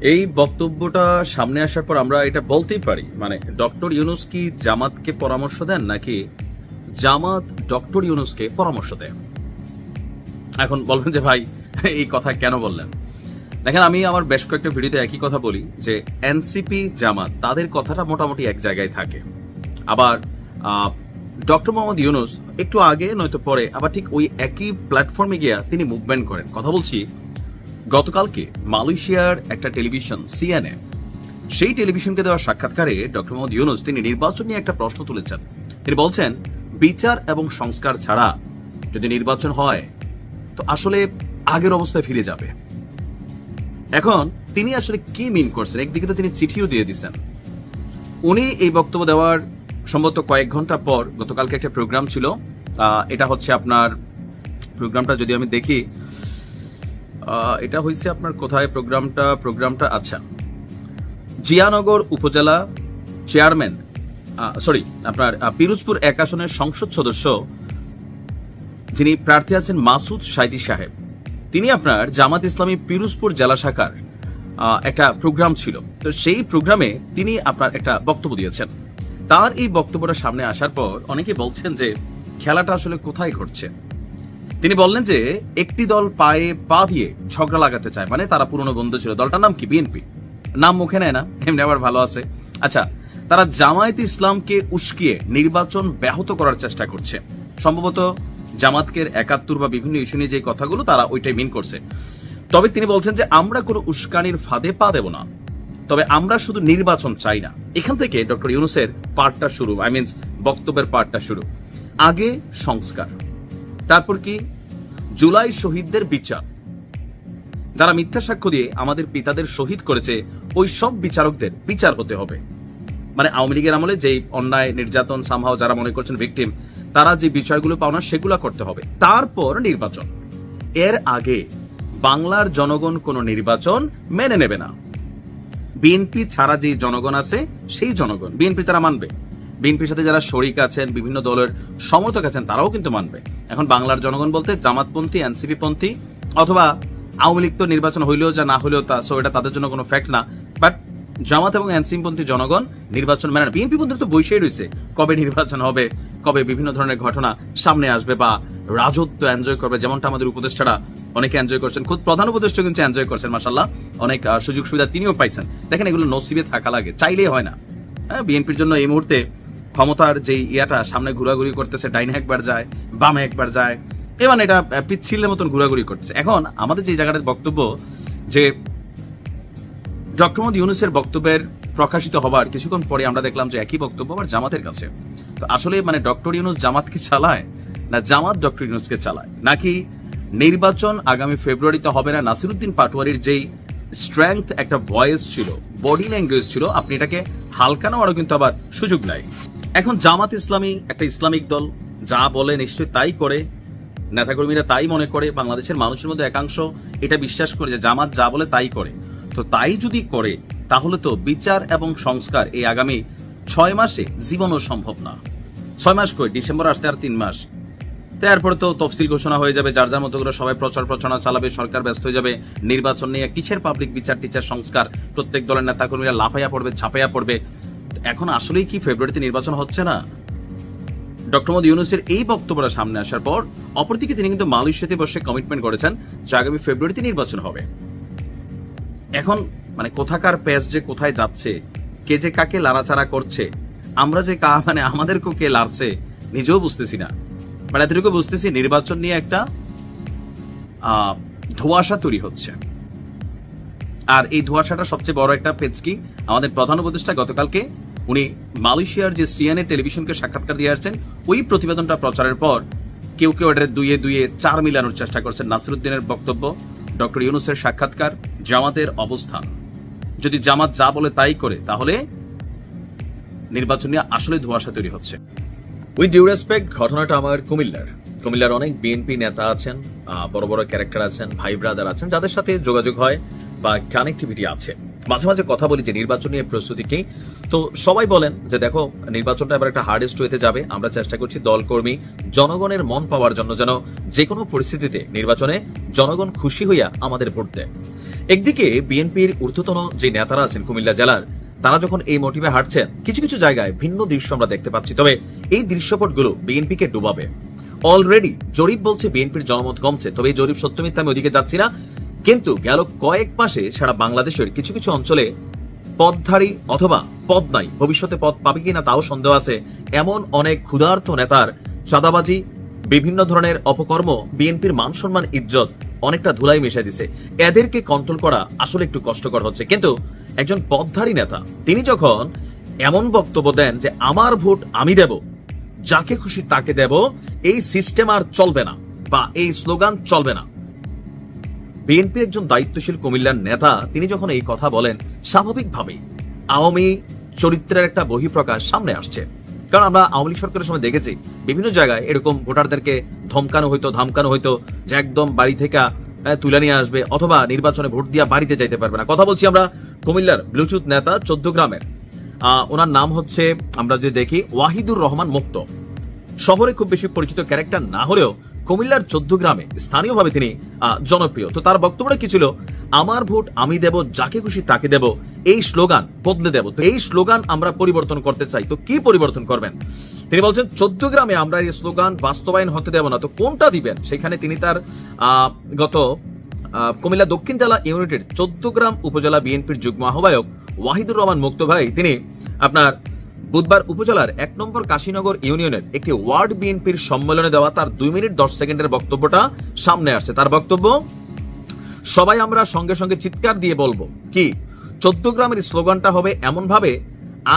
এই বক্তব্যটা সামনে আসার পর আমরা এটা বলতেই পারি। মানে ডক্টর ইউনুস কি জামাতকে পরামর্শ দেন, নাকি জামাত ডক্টর ইউনুসকে পরামর্শ দেন এখন বলবেন যে, ভাই, এই কথা কেন বললেন? দেখেন, আমি আমার বেশ কয়েকটা ভিডিওতে একই কথা বলি, যে এনসিপি জামাত, তাদের কথাটা মোটামুটি এক জায়গায় থাকে। আবার ডক্টর মোহাম্মদ ইউনুস একটু আগে, নয়তো পরে, আবার ঠিক ওই একই প্ল্যাটফর্মে গিয়া তিনি মুভমেন্ট করেন। কথা বলছি গতকালকে মালয়েশিয়ার একটা টেলিভিশন সিএনএ সেই টেলিভিশনকে দেওয়া সাক্ষাৎকারে ডক্টর মোহাম্মদ ইউনুস তিনি নির্বাচন নিয়ে একটা প্রশ্ন তুলেছেন। তিনি বলছেন, বিচার এবং সংস্কার ছাড়া যদি নির্বাচন হয়, তো আসলে আগের অবস্থায় ফিরে যাবে। এখন তিনি আসলে কি মিন করছেন? একদিকে তো তিনি চিঠিও দিয়ে দিচ্ছেন উনি এই বক্তব্য দেওয়ার সম্ভবত কয়েক ঘণ্টা পর গতকালকে একটা প্রোগ্রাম ছিল। এটা হচ্ছে আপনার প্রোগ্রামটা যদি আমি দেখি এটা হয়েছে আপনার কোথায় প্রোগ্রামটা? প্রোগ্রামটা আচ্ছা। জিয়ানগর উপজেলা চেয়ারম্যান সরি আপনার পিরোজপুর এক আসনের সংসদ সদস্য যিনি প্রার্থী আছেন মাসুদ সাইদি সাহেব। তিনি আপনার জামাত ইসলামী পিরোজপুর জেলা শাখার একটা প্রোগ্রাম ছিল। তো সেই প্রোগ্রামে তিনি আপনার একটা বক্তব্য দিয়েছেন। তার এই বক্তব্যটা সামনে আসার পর অনেকে বলছেন যে, খেলাটা আসলে কোথায় ঘটছে? তিনি বললেন যে, একটি দল পায়ে পা দিয়ে ঝগড়া লাগাতে চায় মানে তারা পুরনো বন্ধু ছিল। দলটার নাম কি? বিএনপি। নাম মুখে নেয় না, এমনি আবার ভালো আছে। আচ্ছা তারা জামায়াত ইসলামকে উস্কিয়ে নির্বাচন ব্যাহত করার চেষ্টা করছে। সম্ভবত জামাতকে একাত্তর বা বিভিন্ন ইস্যু নিয়ে যে কথাগুলো তারা ওইটাই মিন করছে। তবে তিনি বলছেন যে, আমরা কোনো উস্কানির ফাঁদে পা দেব না। তবে আমরা শুধু নির্বাচন চাই না। এখান থেকে ডক্টর ইউনুসের পার্টটা শুরু, আই মিনস বক্তব্যের পার্টটা শুরু। আগে সংস্কার। তারপর কি? জুলাই শহীদদের বিচার। যারা মিথ্যা সাক্ষ্য দিয়ে আমাদের পিতাদের শহীদ করেছে, ওই সব বিচারকদের বিচার হতে হবে। মানে আওয়ামী লীগের আমলে যেই অন্যায়, নির্যাতন সামহাও যারা মনে করছেন ভিকটিম তারা যে বিষয়গুলো পাওনা সেগুলো করতে হবে। তারপর নির্বাচন। এর আগে বাংলার জনগণ কোনো নির্বাচন মেনে নেবে না। বিএনপি ছাড়া যে জনগণ আছে, সেই জনগণ, বিএনপি তারা মানবে। বিএনপির সাথে যারা শরিক আছেন, বিভিন্ন দলের সমর্থক আছেন, তারাও কিন্তু মানবে। এখন বাংলার জনগণ বলতে জামাতপন্থী এনসিপি পন্থী অথবা আওয়ামী লীগ তো নির্বাচন হইলেও যা না হলেও তা সো এটা তাদের জন্য কোনো ফ্যাক্ট না। বাট জামাত এবং এনসিপি পন্থী জনগণ নির্বাচন মানে বিএনপি পন্থী তো বৈশাই রয়েছে কবে নির্বাচন হবে, কবে বিভিন্ন ধরনের ঘটনা সামনে আসবে বা রাজত্ব এনজয় করবে, যেমনটা আমাদের উপদেষ্টারা অনেকে এনজয় করছেন। খুব প্রধান উপদেষ্টা কিন্তু এনজয় করছেন মাসাল্লাহ অনেক সুযোগ সুবিধা তিনিও পাইছেন। দেখেন এগুলো নসিবে থাকা লাগে, চাইলেই হয় না। হ্যাঁ বিএনপির জন্য এই মুহূর্তে ক্ষমতার যেই ইয়াটা, সামনে ঘোরাঘুরি করতেছে, ডাইনে একবার যায়, বামে একবার যায়, এবার এটা পিচ্ছিলের মতন ঘোরাঘুরি করতেছে এখন আমাদের যে জায়গাটার বক্তব্য, যে মোহাম্মদ ইউনুসের বক্তব্যের প্রকাশিত হবার কিছুক্ষণ পরে আমরা দেখলাম যে একই বক্তব্য আবার জামাতের কাছে। তো আসলে মানে ডক্টর ইউনুস জামাতকে চালায় না জামাত ডক্টর ইউনুসকে চালায়? নাকি নির্বাচন আগামী ফেব্রুয়ারিতে হবে না? নাসিরুদ্দিন পাটোয়ারির যেই স্ট্রেংথ একটা ভয়েস ছিল বডি ল্যাঙ্গুয়েজ ছিল, আপনি এটাকে হালকা নেওয়ারও কিন্তু আবার সুযোগ নাই। এখন জামাত ইসলামী, একটা ইসলামিক দল, যা বলে নিশ্চয়ই তাই করে, নেতাকর্মীরা তাই মনে করে, বাংলাদেশের মানুষের মধ্যে একাংশ এটা বিশ্বাস করে যে জামাত যা বলে তাই করে। তো তাই যদি করে, তাহলে তো বিচার এবং সংস্কার এই আগামী ছয় মাসে জীবনও সম্ভব না। ছয় মাস কই? ডিসেম্বর আসতে আর তিন মাস। তো এরপরে তো তফসিল ঘোষণা হয়ে যাবে, যার যার মতো করে সবাই প্রচার প্রচারণা চালাবে, সরকার ব্যস্ত হয়ে যাবে, নির্বাচন নিয়ে কিসের পাবলিক বিচার টিচার সংস্কার? প্রত্যেক দলের নেতাকর্মীরা লাফাইয়া পড়বে ছাপাইয়া পড়বে। এখন আসলেই কি ফেব্রুয়ারিতে নির্বাচন হচ্ছে না? ডক্টর মোদী ইউনুসের এই বক্তব্যটা সামনে আসার পর, অপরদিকে তিনি কিন্তু মালয়েশিয়াতে বসে কমিটমেন্ট করেছেন যে আগামী ফেব্রুয়ারিতে নির্বাচন হবে। এখন মানে কোথাকার প্যাচ যে কোথায় যাচ্ছে, কে যে কাকে লাড়াচাড়া করছে, আমরা যে কা মানে আমাদেরকেও কে লাড়ছে, নিজেও বুঝতেছি না। মানে এতটুকু বুঝতেছি নির্বাচন নিয়ে একটা ধোঁয়াশা তৈরি হচ্ছে। আর এই ধোঁয়াশাটা সবচেয়ে বড় একটা পেচকি আমাদের প্রধান উপদেষ্টা গতকালকে উনি মালয়েশিয়ার যে সিএনএ টেলিভিশনকে সাক্ষাৎকার দিয়ে আসছেন, ওই প্রতিবেদনটা প্রচারের পর কেউ কেউ এটা দুইয়ে দুইয়ে চার মিলানোর চেষ্টা করছেন। নাসিরুদ্দিনের বক্তব্য, ডক্টর ইউনুসের সাক্ষাৎকার, জামাতের অবস্থান যদি জামাত যা বলে তাই করে, তাহলে নির্বাচন নিয়ে আসলে ধোঁয়াশা তৈরি হচ্ছে। উইথ ডিউ রেসপেক্ট, ঘটনাটা আমার কুমিল্লার। কুমিল্লার অনেক বিএনপি নেতা আছেন বড় বড় ক্যারেক্টার আছেন, ভাই ব্রাদার আছেন, যাদের সাথে যোগাযোগ হয় বা কানেক্টিভিটি আছে। মাঝে মাঝে কথা বলি যে নির্বাচন নিয়ে প্রস্তুতি কি? তো সবাই বলেন যে দেখো, নির্বাচনটা এবার একটা হার্ডেস্ট হইতে যাবে। আমরা চেষ্টা করছি দলকর্মী, জনগণের মন পাওয়ার জন্য যেন যে কোনো পরিস্থিতিতে নির্বাচনে জনগণ খুশি হইয়া আমাদের ভোট দেয়। একদিকে বিএনপির ঊর্ধ্বতন যে নেতারা আছেন কুমিল্লা জেলার, তারা যখন এই মোটিভে হাঁটছেন, কিছু কিছু জায়গায় ভিন্ন দৃশ্য আমরা দেখতে পাচ্ছি। তবে এই দৃশ্যপটগুলো বিএনপিকে ডুবাবে। অলরেডি জরিপ বলছে বিএনপির জনমত কমছে, তবে এই জরিপ সত্য মিথ্যা আমি ওদিকে যাচ্ছি না। কিন্তু গেল কয়েক মাসে সারা বাংলাদেশের কিছু কিছু অঞ্চলে পদধারী অথবা পদ নাই ভবিষ্যতে পদ পাবে কিনা তাও সন্দেহ আছে। এমন অনেক ক্ষুধার্ত নেতার চাঁদাবাজি, বিভিন্ন ধরনের অপকর্ম, বিএনপির মান সম্মান, ইজ্জত অনেকটা ধুলাই মিশাই দিছে। এদেরকে কন্ট্রোল করা আসলে একটু কষ্টকর হচ্ছে। কিন্তু একজন পদধারী নেতা, তিনি যখন এমন বক্তব্য দেন যে, আমার ভোট আমি দেব, যাকে খুশি তাকে দেব, এই সিস্টেম আর চলবে না বা এই স্লোগান চলবে না। বিএনপির একজন দায়িত্বশীল কুমিল্লার নেতা, তিনি যখন এই কথা বলেন, স্বাভাবিকভাবেই আওয়ামী চরিত্রের একটা বহিঃপ্রকাশ সামনে আসছে। কারণ আমরা আওয়ামী লীগ সরকারের সময় দেখেছি, বিভিন্ন জায়গায় এরকম ভোটারদেরকে ধমকানো হইতো, ধামকানো হইতো যে একদম বাড়ি থেকে তুলে নিয়ে আসবে, অথবা নির্বাচনে ভোট দিয়া বাড়িতে যাইতে পারবে না। কথা বলছি আমরা কুমিল্লার ব্লুটুথ নেতা, চোদ্দ গ্রামের। ওনার নাম হচ্ছে, আমরা যদি দেখি, ওয়াহিদুর রহমান মুক্ত। শহরে খুব বেশি পরিচিত ক্যারেক্টার না হলেও কুমিল্লার চোদ্দ গ্রামে স্থানীয়ভাবে তিনি জনপ্রিয়। তো তার বক্তব্যটা কি ছিল? আমার ভোট আমি দেব, যাকে খুশি তাকে দেব, এই স্লোগান বদলে দেব। তো এই স্লোগান আমরা পরিবর্তন করতে চাই। তো কি পরিবর্তন করবেন? তিনি বলছেন চোদ্দ গ্রামে আমরা এই স্লোগান বাস্তবায়ন হতে দেব না। তো কোনটা দিবেন? সেখানে তিনি তার গত কুমিল্লা দক্ষিণ জেলা ইউনিটের চোদ্দ গ্রাম উপজেলা বিএনপির যুগ্ম আহ্বায়ক ওয়াহিদুর রহমান মুক্ত ভাই, তিনি আপনার বুধবার উপজেলার এক নম্বর কাশীনগর ইউনিয়নের একটি ওয়ার্ড বিএনপির সম্মেলনে দেওয়া তার দুই মিনিট দশ সেকেন্ডের বক্তব্যটা সামনে আসছে। তার বক্তব্য, সবাই আমরা সঙ্গে সঙ্গে চিৎকার দিয়ে বলব, কি? চোদ্দ গ্রামের স্লোগানটা হবে এমন ভাবে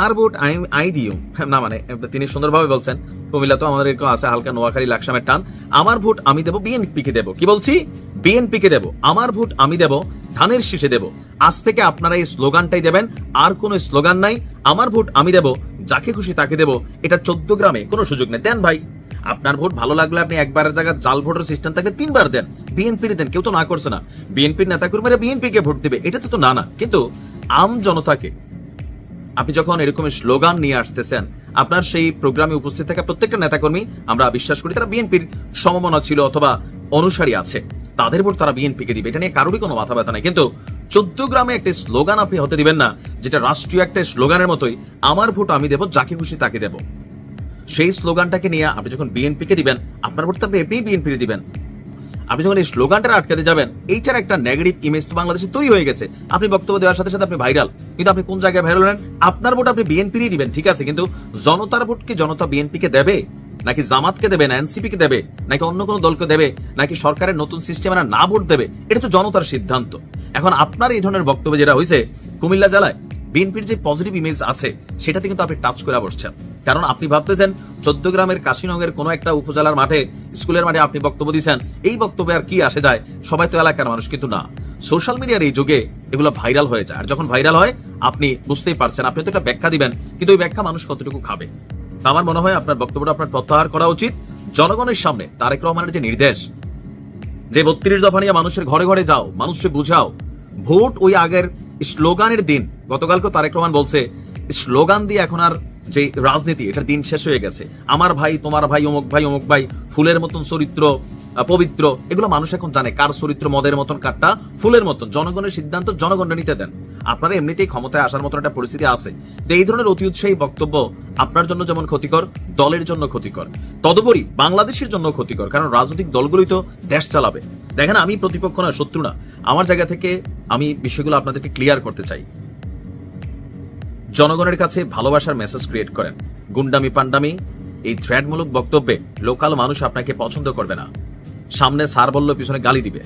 আর ভোট আই আই দিও। না মানে তিনি সুন্দরভাবে বলছেন। কুমিল্লা তো আমাদের এরকম আছে, হালকা নোয়াখালী, লাকসামের টান। আমার ভোট আমি দেব বিএনপি কে দেব। কি বলছি? বিএনপি কে দেব, আমার ভোট আমি দেব, ধানের শীষে দেব। আজ থেকে আপনারা এই স্লোগানটাই দেবেন, আর কোনো স্লোগান নাই, আমার ভোট আমি দেব যাকে খুশি তাকে দেব, এটা চোদ্দ গ্রামে কোনো সুযোগ নেই। দেন ভাই, আপনার ভোট ভালো লাগলে আপনি একবারের জায়গায় জাল ভোটের সিস্টেম থাকলে তিনবার দেন। বিএনপির দেন, কেউ তো না করছে না। বিএনপির বিএনপি কে ভোট দেবে, এটা তো না না। কিন্তু আম জনতাকে, আপনি যখন এরকম স্লোগান নিয়ে আসতেছেন, আপনার সেই প্রোগ্রামে উপস্থিত থাকা প্রত্যেকটা নেতাকর্মী আমরা বিশ্বাস করি তারা বিএনপির সমমনা ছিল অথবা অনুসারী আছে। তাদের ভোট তারা বিএনপিকে দিবে, এটা নিয়ে কারোরই কোনো মাথা ব্যথা নাই। কিন্তু চোদ্দ গ্রামে একটা স্লোগান আপনি হতে দিবেন না, যেটা রাষ্ট্রীয় একটা স্লোগানের মতোই, আমার ভোট আমি দেব, যাকে খুশি তাকে দেব। সেই স্লোগানটাকে নিয়ে আপনি যখন বিএনপিকে দিবেন, আপনার ভোট তো আপনি এমনি বিএনপি দিবেন। আপনি যখন এই স্লোগানটা আটকাতে যাবেন, এইটার একটা নেগেটিভ ইমেজ তো বাংলাদেশে তৈরি হয়ে গেছে। আপনি বক্তব্য দেওয়ার সাথে সাথে আপনি ভাইরাল কিন্তু আপনি কোন জায়গায় ভাইরাল হলেন, আপনার ভোট আপনি বিএনপি দিবেন, ঠিক আছে? কিন্তু জনতার ভোট কি জনতা বিএনপি কে দেবে? নাকি জামাতকে দেবে, না এনসিপি কে দেবে? নাকি অন্য কোনো দলকে দেবে? নাকি সরকারের নতুন সিস্টেমে না ভোট দেবে? এটা তো জনতার সিদ্ধান্ত। এখন আপনার এই ধরনের বক্তব্য যেটা হয়েছে কুমিল্লা জেলায় বিএনপির যে পজিটিভ ইমেজ আছে, সেটাতে কিন্তু আপনি টাচ করে বসছেন। কারণ আপনি ভাবতেছেন চোদ্দ গ্রামের কাশীনগরের কোনো একটা উপজেলার মাঠে, স্কুলের মাঠে আপনি বক্তব্য দিচ্ছেন এই বক্তব্যে আর কি আসে যায়, সবাই তো এলাকার মানুষ কিন্তু না। সোশ্যাল মিডিয়ার এই যুগে এগুলো ভাইরাল হয়ে যায়, আর যখন ভাইরাল হয়, আপনি বুঝতেই পারছেন, আপনি তো একটা ব্যাখ্যা দিবেন, কিন্তু ওই ব্যাখ্যা মানুষ কতটুকু খাবে? আমার মনে হয় আপনার বক্তব্যটা আপনার প্রত্যাহার করা উচিত। জনগণের সামনে তারেক রহমানের যে নির্দেশ, যে বত্রিশ দফা নিয়ে মানুষের ঘরে ঘরে যাও, মানুষকে বুঝাও ভোট ওই আগের স্লোগানের দিন। গতকালকে তারেক রহমান বলছে, স্লোগান দিয়ে এখন আর যে রাজনীতি, এটার দিন শেষ হয়ে গেছে। আমার ভাই, তোমার ভাই, অমুক ভাই অমুক ভাই, ফুলের মতন চরিত্র পবিত্র, এগুলো মানুষ এখন জানে। কার চরিত্র মদের মতন, কারটা ফুলের মতন। জনগণের সিদ্ধান্ত জনগণরা নিতে দেন। আপনারা এমনিতেই ক্ষমতায় আসার মতন একটা পরিস্থিতি আছে। তো এই ধরনের অতি উৎসাহী বক্তব্য আপনার জন্য যেমন ক্ষতিকর, দলের জন্য ক্ষতিকর। তদুপরি বাংলাদেশের জন্য ক্ষতিকর, কারণ রাজনৈতিক দলগুলোই তো দেশ চালাবে। দেখেন, আমি প্রতিপক্ষ না শত্রু না। আমার জায়গা থেকে আমি বিষয়গুলো আপনাদেরকে ক্লিয়ার করতে চাই। জনগণের কাছে ভালোবাসার মেসেজ ক্রিয়েট করেন। গুন্ডামি পান্ডামি এই থ্রেডমূলক বক্তব্যে লোকাল মানুষ আপনাকে পছন্দ করবে না। সামনে সার বলল, পিছনে গালি দিবে।